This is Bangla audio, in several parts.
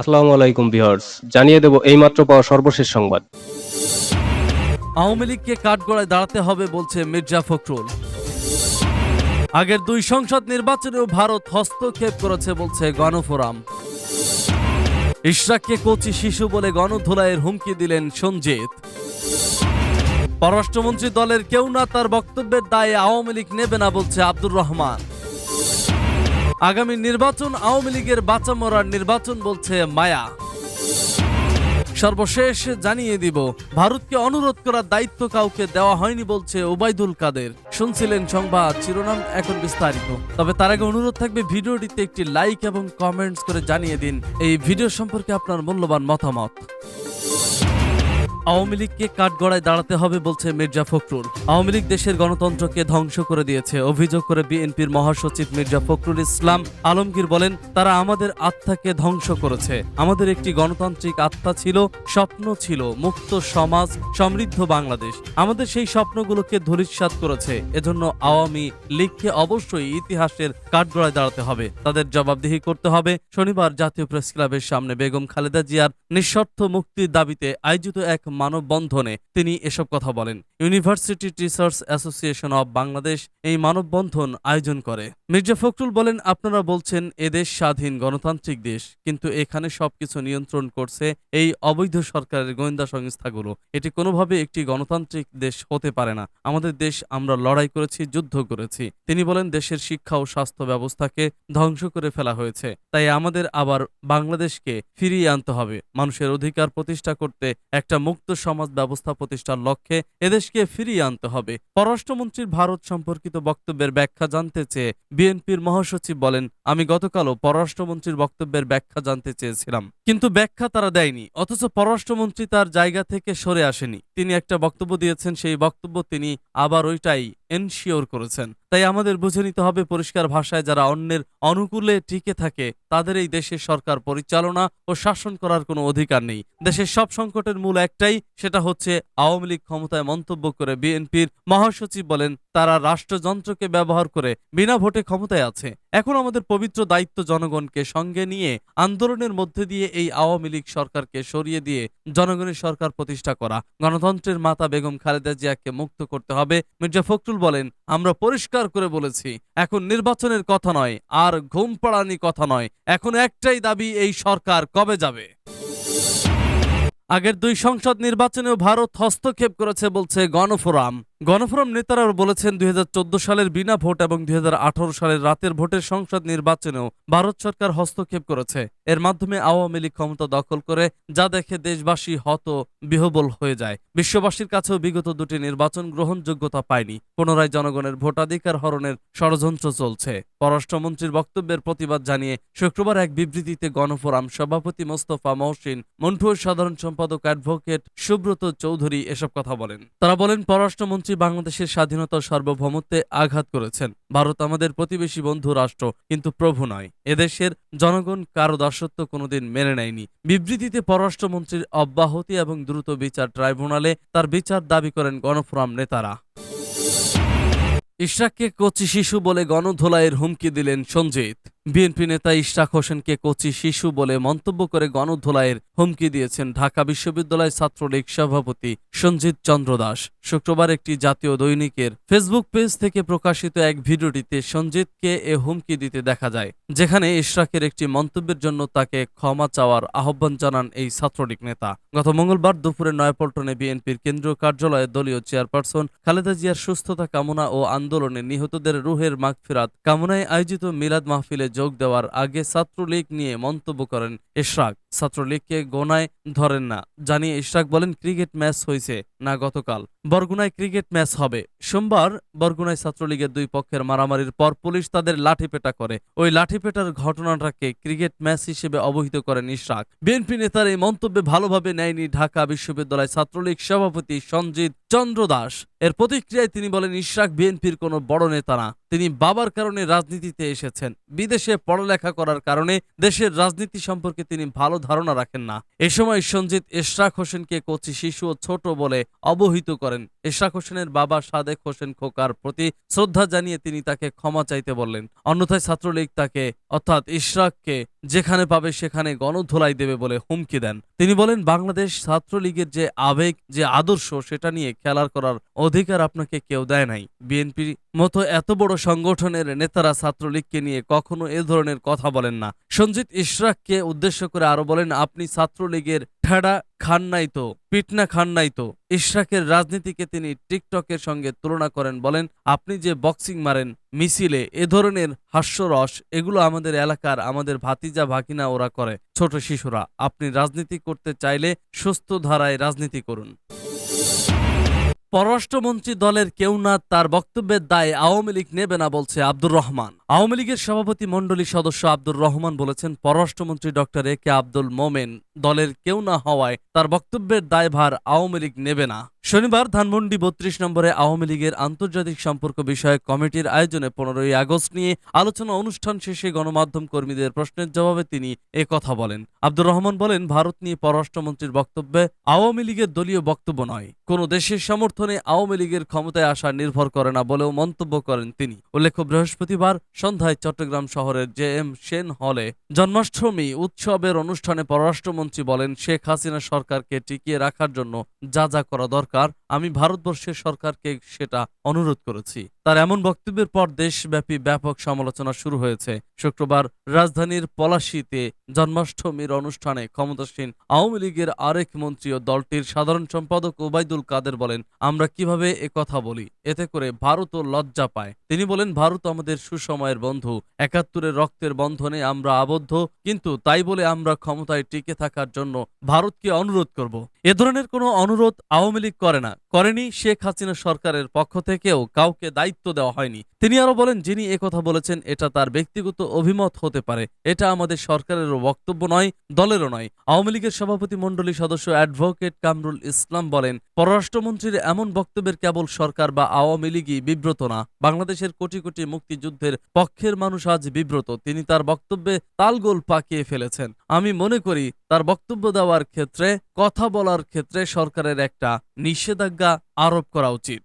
আসসালামু আলাইকুম ভিউয়ার্স, জানিয়ে দেব এইমাত্র পাওয়া সর্বশেষ সংবাদ। আওয়ামী লীগকে কাঠগড়ায় দাঁড়াতে হবে বলছে মির্জা ফখরুল। আগের দুই সংসদ নির্বাচনেও ভারত হস্তক্ষেপ করেছে বলছে গণফোরাম। ইশরাককে কচি শিশু বলে গণধোলাইয়ের হুমকি দিলেন সঞ্জিত। পররাষ্ট্রমন্ত্রী দলের কেউ না তার বক্তব্যের দায়ে আওয়ামী লীগ নেবে না বলছে আব্দুর রহমান। আগামী নির্বাচন, আওয়ামী লীগের বাঁচা মরার নির্বাচন বলছে মায়া। সর্বশেষ জানিয়ে দিব, ভারতকে অনুরোধ করার দায়িত্ব কাউকে দেওয়া হয়নি বলছে ওবায়দুল কাদের। শুনছিলেন সংবাদ, শিরোনাম এখন বিস্তারিত। তবে তার আগে অনুরোধ থাকবে ভিডিওটিতে একটি লাইক এবং কমেন্টস করে জানিয়ে দিন। এই ভিডিও সম্পর্কে আপনার মূল্যবান মতামত। আওয়ামী লীগকে কাঠগড়ায় দাঁড়াতে হবে বলছে মির্জা ফখরুল। আওয়ামী লীগ দেশের গণতন্ত্রকে ধ্বংস করে দিয়েছে। অভিযোগ করে বিএনপির মহাসচিব মির্জা ফখরুল ইসলাম আলমগীর বলেন, তারা আমাদের আত্মাকে ধ্বংস করেছে। আমাদের একটি গণতান্ত্রিক আত্মা ছিল, স্বপ্ন ছিল, মুক্ত সমাজ, সমৃদ্ধ বাংলাদেশ। আমাদের সেই স্বপ্নগুলোকে ধূলিসাৎ করেছে। এজন্য আওয়ামী লীগকে অবশ্যই ইতিহাসের কাঠগড়ায় দাঁড়াতে হবে। তাদের জবাবদিহি করতে হবে শনিবার জাতীয় প্রেস ক্লাবের সামনে। বেগম খালেদা জিয়ার নিঃশর্ত মুক্তির দাবিতে আয়োজিত এক মানববন্ধনে তিনি এসব কথা বলেন। University teachers association of Bangladesh এই মানববন্ধন আয়োজন করে। মির্জা ফখরুল বলেন, আপনারা বলছেন এদেশ স্বাধীন, গণতান্ত্রিক দেশ, কিন্তু এখানে সবকিছু নিয়ন্ত্রণ করছে এই অবৈধ সরকারের গোয়েন্দা সংস্থাগুলো। এটি কোনোভাবে একটি গণতান্ত্রিক দেশ হতে পারে না। আমাদের দেশ আমরা লড়াই করেছি, যুদ্ধ করেছি। তিনি বলেন, দেশের শিক্ষা ও স্বাস্থ্য ব্যবস্থাকে ধ্বংস করে ফেলা হয়েছে। তাই আমাদের আবার বাংলাদেশকে ফিরিয়ে আনতে হবে। মানুষের অধিকার প্রতিষ্ঠা করতে একটা মুক্ত সমাজ ব্যবস্থা প্রতিষ্ঠার লক্ষ্যে এদেশকে ফিরিয়ে আনতে হবে। পররাষ্ট্রমন্ত্রীর ভারত সম্পর্কিত বক্তব্যের ব্যাখ্যা জানতে চেয়ে বিএনপির মহাসচিব বলেন, আমি গতকালও পররাষ্ট্রমন্ত্রীর বক্তব্যের ব্যাখ্যা জানতে চেয়েছিলাম। কিন্তু ব্যাখ্যা তারা দেয়নি, অথচ পররাষ্ট্রমন্ত্রী তার জায়গা থেকে সরে আসেনি। তিনি একটা বক্তব্য দিয়েছেন, সেই বক্তব্য তিনি আবার ওইটাই এনশিওর করেছেন। তাই আমাদের বুঝে নিতে হবে পরিষ্কার ভাষায় যারা অন্যের অনুকূলে টিকে থাকে, তাদের এই দেশের সরকার পরিচালনা ও শাসন করার কোনো অধিকার নেই। দেশের সব সংকটের মূল একটাই, সেটা হচ্ছে আওয়ামী লীগ ক্ষমতায় মন্তব্য করে বিএনপির মহাসচিব বলেন, তারা রাষ্ট্রযন্ত্রকে ব্যবহার করে বিনা ভোটে ক্ষমতায় আছে। এখন আমাদের পবিত্র দায়িত্ব জনগণকে সঙ্গে নিয়ে, আন্দোলনের মধ্যে দিয়ে এই আওয়ামী লীগ সরকারকে সরিয়ে দিয়ে জনগণের সরকার প্রতিষ্ঠা করা। গণতন্ত্রের মাতা বেগম খালেদা জিয়াকে মুক্ত করতে হবে। মির্জা ফখরুল বলেন, আমরা পরিষ্কার করে বলেছি, এখন নির্বাচনের কথা নয়, আর ঘুম পাড়ানি কথা নয়, এখন একটাই দাবি, এই সরকার কবে যাবে? আগের দুই সংসদ নির্বাচনেও ভারত হস্তক্ষেপ করেছে বলছে গণফোরাম। গণফোরাম নেতারা বলেছেন দুই হাজার চোদ্দ সালের বিনা ভোট এবং দুই হাজার আঠারো সালের রাতের ভোটের সংসদ নির্বাচনেও ভারত সরকার হস্তক্ষেপ করেছে। এর মাধ্যমে আওয়ামী লীগ ক্ষমতা দখল করে যা দেখে দেশবাসী হত বিহবল হয়ে যায়। বিশ্ববাসীর কাছেও বিগত দুটি নির্বাচন গ্রহণযোগ্যতা পায়নি। পুনরায় জনগণের ভোটাধিকার হরণের ষড়যন্ত্র চলছে। পররাষ্ট্রমন্ত্রীর বক্তব্যের প্রতিবাদ জানিয়ে শুক্রবার এক বিবৃতিতে গণফোরাম সভাপতি মোস্তফা মহসিন, মন্টুর সাধারণ সম্পাদক অ্যাডভোকেট সুব্রত চৌধুরী এসব কথা বলেন। তারা বলেন, পররাষ্ট্রমন্ত্রী বাংলাদেশের স্বাধীনতার সার্বভৌমত্বে আঘাত করেছেন। ভারত আমাদের প্রতিবেশী বন্ধু রাষ্ট্র, কিন্তু প্রভু নয়। এদেশের জনগণ কারও দাসত্ব কোনোদিন মেনে নেয়নি। বিবৃতিতে পররাষ্ট্রমন্ত্রীর অব্যাহতি এবং দ্রুত বিচার ট্রাইব্যুনালে তার বিচার দাবি করেন গণফোরাম নেতারা। ইশরাককে কচি শিশু বলে গণধোলাইয়ের হুমকি দিলেন সঞ্জিত। বিএনপি নেতা ইশরাক হোসেনকে কচি শিশু বলে মন্তব্য করে গণধোলাইয়ের হুমকি দিয়েছেন ঢাকা বিশ্ববিদ্যালয় ছাত্রলীগ সভাপতি সঞ্জিত চন্দ্র দাস। শুক্রবার একটি জাতীয় দৈনিকের ফেসবুক পেজ থেকে প্রকাশিত এক ভিডিওটিতে সঞ্জিতকে এ হুমকি দিতে দেখা যায়, যেখানে ইশরাকের একটি মন্তব্যের জন্য তাকে ক্ষমা চাওয়ার আহ্বান জানান এই ছাত্রলীগ নেতা। গত মঙ্গলবার দুপুরে নয়াপল্টনে বিএনপির কেন্দ্রীয় কার্যালয়ে দলীয় চেয়ারপারসন খালেদা জিয়ার সুস্থতা কামনা ও আন্দোলনে নিহতদের রুহের মাগফিরাত কামনায় আয়োজিত মিলাদ মাহফিলে যোগ দেওয়ার আগে ছাত্রলীগ নিয়ে মন্তব্য করেন ইশরাক ছাত্রলীগকে গোনায় ধরেন না। জানিয়ে ইশরাক বলেন, ক্রিকেট ম্যাচ হয়েছে না গতকাল। বরগুনায় ক্রিকেট ম্যাচ হবে। সোমবার বরগুনায় ছাত্রলীগের দুই পক্ষের মারামারির পর পুলিশ তাদের লাঠিপেটা করে। ওই লাঠিপেটার ঘটনাটাকে ক্রিকেট ম্যাচ হিসেবে অবহিত করেন ইশরাক। বিএনপি নেতার এই মন্তব্যে ভালোভাবে নেয়নি ঢাকা বিশ্ববিদ্যালয় ছাত্রলীগ সভাপতি সঞ্জিত চন্দ্র দাস। এর প্রতিক্রিয়ায় তিনি বলেন, ইশরাক বিএনপির কোনো বড় নেতা না। তিনি বাবার কারণে রাজনীতিতে এসেছেন। বিদেশে পড়ালেখা করার কারণে দেশের রাজনীতি সম্পর্কে তিনি ভালো ধারণা রাখেন না। এ সময় সঞ্জিত ইশরাক হোসেনকে কচি শিশু ও ছোট বলে অবহিত করেন। ইশরাক হোসেনের বাবা সাদেক হোসেন খোকার প্রতি শ্রদ্ধা জানিয়ে তিনি তাকে ক্ষমা চাইতে বললেন। অন্যথায় ছাত্রলীগ তাকে, অর্থাৎ ইশরাককে, যেখানে পাবে সেখানে গণধোলাই দেবে বলে হুমকি দেন। তিনি বলেন, বাংলাদেশ ছাত্রলীগের যে আবেগ, যে আদর্শ, সেটা নিয়ে খেলার করার অধিকার আপনাকে কেউ দেয় নাই। বিএনপির মতো এত বড় সংগঠনের নেতারা ছাত্রলীগকে নিয়ে কখনো এ ধরনের কথা বলেন না। সঞ্জিত ইশরাককে উদ্দেশ্য করে আরও বলেন, আপনি ছাত্রলীগের ঠেড়া খান নাই তো, পিটনা খান নাই তো। ইশরাকের রাজনীতিকে তিনি টিকটকের সঙ্গে তুলনা করেন, বলেন, আপনি যে বক্সিং মারেন, মিছিলে, এ ধরনের হাস্যরস, এগুলো আমাদের এলাকার আমাদের ভাতিজা ভাকিনা ওরা করে, ছোট শিশুরা। আপনি রাজনীতি করতে চাইলে সুস্থ ধারায় রাজনীতি করুন। পররাষ্ট্রমন্ত্রী দলের কেউ না, তার বক্তব্যের দায় আওয়ামী লীগ নেবে না, বলছে আব্দুর রহমান। আওয়ামী লীগের সভাপতি মণ্ডলী সদস্য আব্দুর রহমান বলেছেন, পররাষ্ট্রমন্ত্রী ডক্টর এ কে আব্দুল মোমেন দলের কেউ না হওয়ায় তার বক্তব্যের দায়ভার আওয়ামী লীগ নেবে না। শনিবার ধানমন্ডি বত্রিশ নম্বরে আওয়ামী লীগের আন্তর্জাতিক সম্পর্ক বিষয়ক কমিটির আয়োজনে পনেরোই আগস্ট নিয়ে আলোচনা অনুষ্ঠান শেষে গণমাধ্যম কর্মীদের প্রশ্নের জবাবে তিনি এ কথা বলেন। আব্দুর রহমান বলেন, ভারত নিয়ে পররাষ্ট্রমন্ত্রীর বক্তব্যে আওয়ামী লীগের দলীয় বক্তব্য নয়। কোন দেশের সমর্থনে আওয়ামী লীগের ক্ষমতায় আসা নির্ভর করে না বলেও মন্তব্য করেন তিনি। উল্লেখ্য, বৃহস্পতিবার সন্ধ্যায় চট্টগ্রাম শহরের জে এম সেন হলে জন্মাষ্টমী উৎসবের অনুষ্ঠানে পররাষ্ট্রমন্ত্রী বলেন, শেখ হাসিনা সরকারকে টিকিয়ে রাখার জন্য যা যা করা দরকার, আমি ভারতবর্ষের সরকারকে সেটা অনুরোধ করেছি। তার এমন বক্তব্যের পর দেশব্যাপী ব্যাপক সমালোচনা শুরু হয়েছে। শুক্রবার রাজধানীর পলাশীতে জন্মাষ্টমীর অনুষ্ঠানে ক্ষমতাসীন আওয়ামী লীগের আরেক মন্ত্রী ও দলটির সাধারণ সম্পাদক ওবায়দুল কাদের বলেন, আমরা কীভাবে এ কথা বলি? এতে করে ভারতও লজ্জা পায়। তিনি বলেন, ভারত আমাদের সুসময়ের বন্ধু। একাত্তরের রক্তের বন্ধনে আমরা আবদ্ধ, কিন্তু তাই বলে আমরা ক্ষমতায় টিকে থাকার জন্য ভারতকে অনুরোধ করব। এ ধরনের কোনো অনুরোধ আওয়ামী লীগ করে না। করেনি শেখ হাসিনা সরকারের পক্ষ থেকেও, কাউকে দায়িত্ব দেওয়া হয়নি। তিনি আরও বলেন, যিনি একথা বলেছেন, এটা তার ব্যক্তিগত অভিমত হতে পারে। এটা আমাদের সরকারেরও বক্তব্য নয়, দলেরও নয়। আওয়ামী লীগের সভাপতি মণ্ডলী সদস্য অ্যাডভোকেট কামরুল ইসলাম বলেন, পররাষ্ট্রমন্ত্রীর এমন বক্তব্যের কেবল সরকার বা আওয়ামী লীগই বিব্রত না। বাংলাদেশের কোটি কোটি মুক্তিযুদ্ধের পক্ষের মানুষ আজ বিব্রত। তিনি তার বক্তব্যে তালগোল পাকিয়ে ফেলেছেন। আমি মনে করি, তার বক্তব্য দেওয়ার ক্ষেত্রে কথা বলার ক্ষেত্রে সরকারের একটা নিষেধাজ্ঞা আরোপ করা উচিত।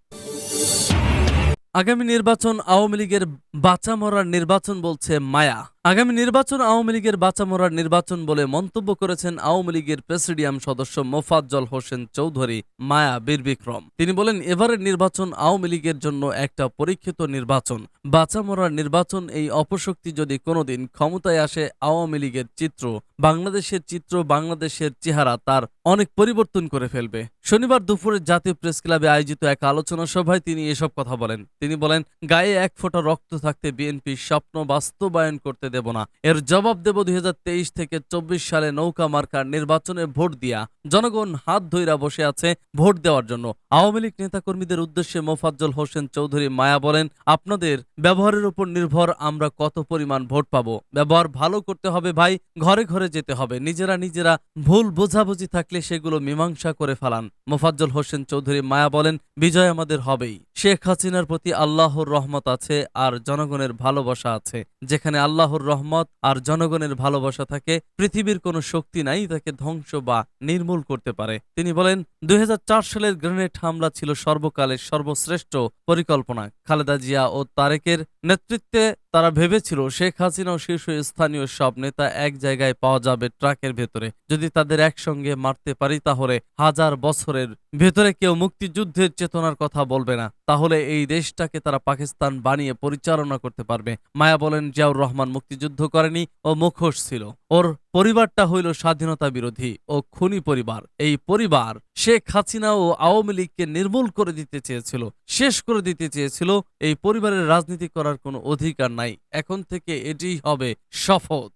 আগামী নির্বাচন আওয়ামী লীগের বাঁচা মরার নির্বাচন বলছে মায়া। আগামী নির্বাচন আওয়ামী লীগের বাঁচা মরার নির্বাচন বলে মন্তব্য করেছেন আওয়ামী লীগের প্রেসিডিয়াম সদস্য মোফাজ্জল হোসেন চৌধুরী মায়া বীর বিক্রম তিনি বলেন, এবারের নির্বাচন আওয়ামী লীগের জন্য একটা পরীক্ষিত নির্বাচন। বাঁচা মরার নির্বাচন এই অপশক্তি যদি কোনোদিন ক্ষমতায় আসে, আওয়ামী লীগের চিত্র, বাংলাদেশের চিত্র, বাংলাদেশের চেহারা তার অনেক পরিবর্তন করে ফেলবে। শনিবার দুপুরে জাতীয় প্রেস ক্লাবে আয়োজিত এক আলোচনা সভায় তিনি এসব কথা বলেন। তিনি বলেন, গায়ে এক ফোঁটা রক্ত থাকতে বিএনপি স্বপ্ন বাস্তবায়ন করতে দেব না। এর জবাব দেব দুই হাজার তেইশ থেকে চব্বিশ সালে নৌকা মার্কার নির্বাচনে ভোট দিয়া। জনগণ হাত ধইরা বসে আছে ভোট দেওয়ার জন্য। আওয়ামী লীগ নেতাকর্মীদের উদ্দেশ্যে মোফাজ্জল হোসেন চৌধুরী মায়া বলেন, আপনাদের ব্যবহারের উপর নির্ভর আমরা কত পরিমাণ ভোট পাব। ব্যবহার ভালো করতে হবে ভাই, ঘরে ঘরে যেতে হবে। নিজেরা নিজেরা ভুল বোঝাবুঝি থাকলে সেগুলো মীমাংসা করে ফেলান। মোফাজ্জল হোসেন চৌধুরী মায়া বলেন, বিজয় আমাদের হবেই। শেখ হাসিনার প্রতি আল্লাহর রহমত আছে আর জনগণের ভালোবাসা আছে। যেখানে আল্লাহর রহমত আর জনগণের ভালোবাসা থাকে, পৃথিবীর কোনো শক্তি নাই, তাকে ধ্বংস বা নির্মূল করতে পারে। তিনি বলেন, দুই সালের গ্রেনেড হামলা ছিল সর্বকালের সর্বশ্রেষ্ঠ পরিকল্পনা। খালেদা জিয়া ও তারেকের নেতৃত্বে তারা ভেবেছিল শেখ হাসিনা ও শীর্ষ স্থানীয় সব নেতা এক জায়গায় পাওয়া যাবে ট্রাকের ভেতরে। যদি তাদের একসঙ্গে মারতে পারি তাহলে হাজার বছরের ভেতরে কেউ মুক্তিযুদ্ধের চেতনার কথা বলবে না। তাহলে এই দেশটাকে তারা পাকিস্তান বানিয়ে পরিচালনা করতে পারবে। মায়া বলেন জিয়াউর রহমান মুক্তিযুদ্ধ করেনি ও মুখোশ ছিল। ওর পরিবারটা হইল স্বাধীনতা বিরোধী ও খুনি পরিবার। এই পরিবার শেখ হাসিনা ও আওয়ামী লীগকে নির্মূল করে দিতে চেয়েছিল, শেষ করে দিতে চেয়েছিল। এই পরিবারের রাজনীতি করার কোনো অধিকার নাই। এখন থেকে এটিই হবে শপথ।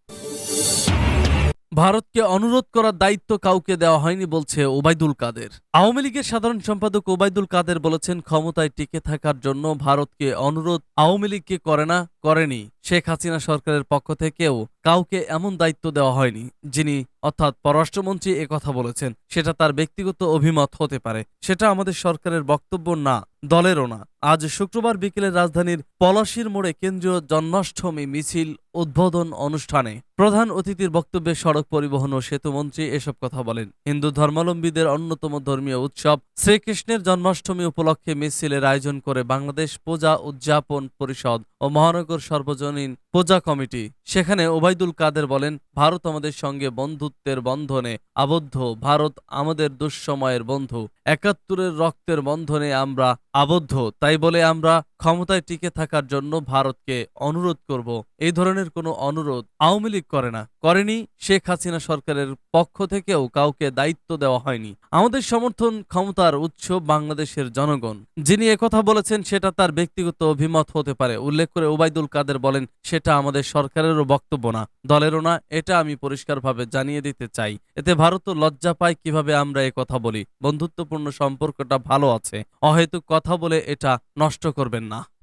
ভারতকে অনুরোধ করার দায়িত্ব কাউকে দেওয়া হয়নি বলছে ওবায়দুল কাদের। আওয়ামী লীগের সাধারণ সম্পাদক ওবায়দুল কাদের বলেছেন, ক্ষমতায় টিকে থাকার জন্য ভারতকে অনুরোধ আওয়ামী লীগকে করে না করেনি। শেখ হাসিনা সরকারের পক্ষ থেকেও কাউকে এমন দায়িত্ব দেওয়া হয়নি, যিনি অর্থাৎ পররাষ্ট্রমন্ত্রী কথা বলেছেন। সেটা তার ব্যক্তিগত অভিমত হতে পারে। সেটা আমাদের সরকারের বক্তব্য না, দলেরও না। আজ শুক্রবার বিকেলে রাজধানীর পলাশির মোড়ে কেন্দ্রীয় জন্মাষ্টমী মিছিল উদ্বোধন অনুষ্ঠানে প্রধান অতিথির বক্তব্যে সড়ক পরিবহন ও সেতুমন্ত্রী এসব কথা বলেন। হিন্দু ধর্মাবলম্বীদের অন্যতম ধর্মীয় উৎসব শ্রীকৃষ্ণের জন্মাষ্টমী উপলক্ষে মিছিলের আয়োজন করে বাংলাদেশ পূজা উদযাপন পরিষদ ও মহানগর সর্বজনীন পূজা কমিটি। সেখানে ওবায়দুল কাদের বলেন, ভারত আমাদের সঙ্গে বন্ধুত্বের বন্ধনে আবদ্ধ। ভারত আমাদের দুঃসময়ের বন্ধু। একাত্তরের রক্তের বন্ধনে আমরা আবদ্ধ। তাই বলে আমরা ক্ষমতায় টিকে থাকার জন্য ভারতকে অনুরোধ করব। এই ধরনের কোনো অনুরোধ আওয়ামী লীগ করে না। করেনি শেখ হাসিনা সরকারের পক্ষ থেকেও কাউকে দায়িত্ব দেওয়া হয়নি। আমাদের সমর্থন ক্ষমতার উৎস বাংলাদেশের জনগণ। যিনি একথা বলেছেন, সেটা তার ব্যক্তিগত অভিমত হতে পারে। উল্লেখ করে ওবায়দুল কাদের বলেন, সেটা আমাদের সরকারেরও বক্তব্য না। দলেরও না, এটা আমি পরিষ্কারভাবে জানিয়ে দিতে চাই। এতে ভারতও লজ্জা পায় কীভাবে আমরা এ কথা বলি। বন্ধুত্বপূর্ণ সম্পর্কটা ভালো আছে। অহেতুক কথা বলে এটা নষ্ট করবেন না।